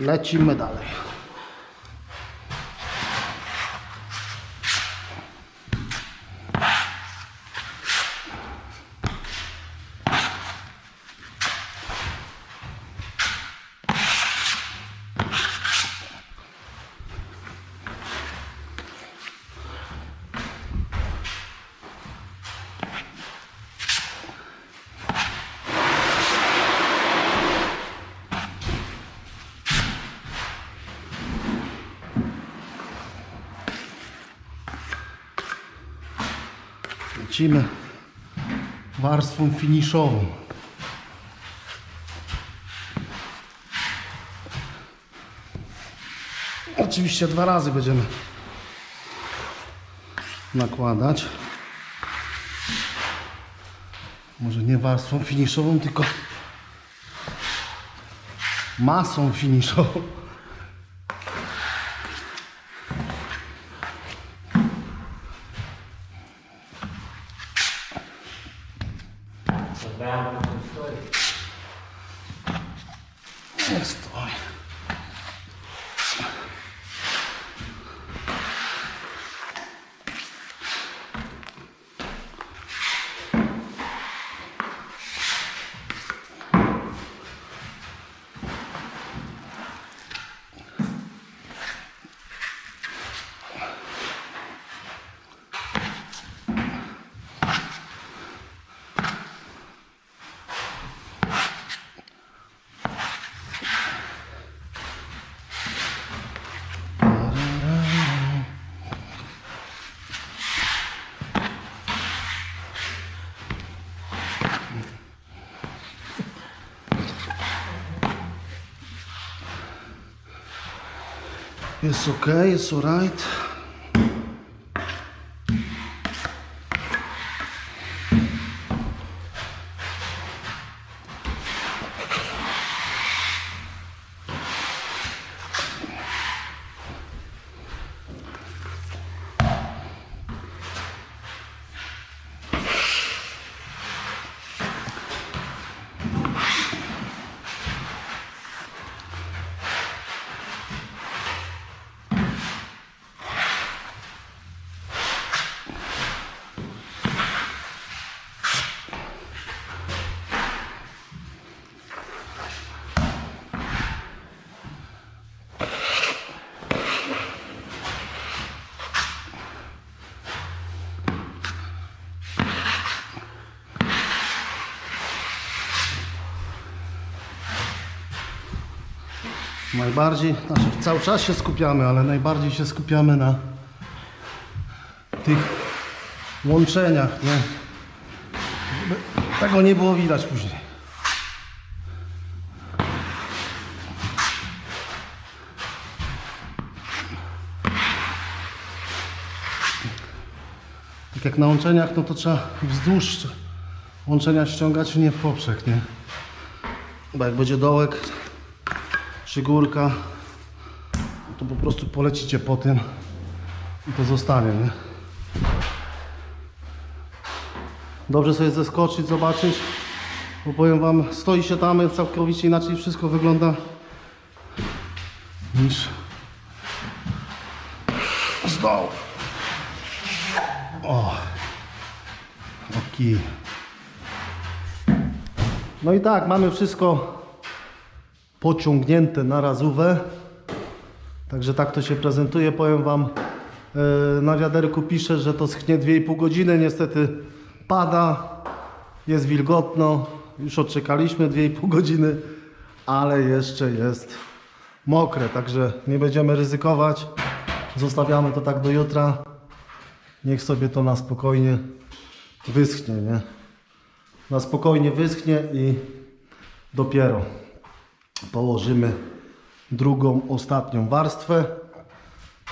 Lecimy dalej. Lecimy warstwą finiszową. Oczywiście dwa razy będziemy nakładać. Może nie warstwą finiszową, tylko masą finiszową. Jest to. Jest ok, jest alright. Najbardziej, znaczy cały czas się skupiamy, ale najbardziej się skupiamy na tych łączeniach, nie? Żeby tego nie było widać później. Tak jak na łączeniach, no to trzeba wzdłuż łączenia ściągać, nie w poprzek, nie? Bo jak będzie dołek, czy górka, to po prostu polecicie po tym i to zostanie, nie? Dobrze sobie zeskoczyć, zobaczyć, bo powiem Wam, stoi się tam, całkowicie inaczej wszystko wygląda niż z dołu. O, oki. No i tak, mamy wszystko pociągnięte na razówę. Także tak to się prezentuje. Powiem Wam, e, na wiaderku pisze, że to schnie 2,5 godziny. Niestety pada, jest wilgotno. Już odczekaliśmy 2,5 godziny, ale jeszcze jest mokre. Także nie będziemy ryzykować. Zostawiamy to tak do jutra. Niech sobie to na spokojnie wyschnie, nie? Na spokojnie wyschnie i dopiero położymy drugą, ostatnią warstwę.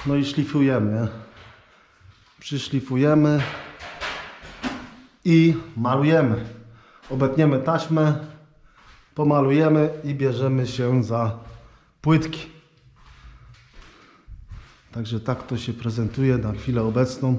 No i szlifujemy. Przyszlifujemy i malujemy. Obetniemy taśmę, pomalujemy i bierzemy się za płytki. Także tak to się prezentuje na chwilę obecną.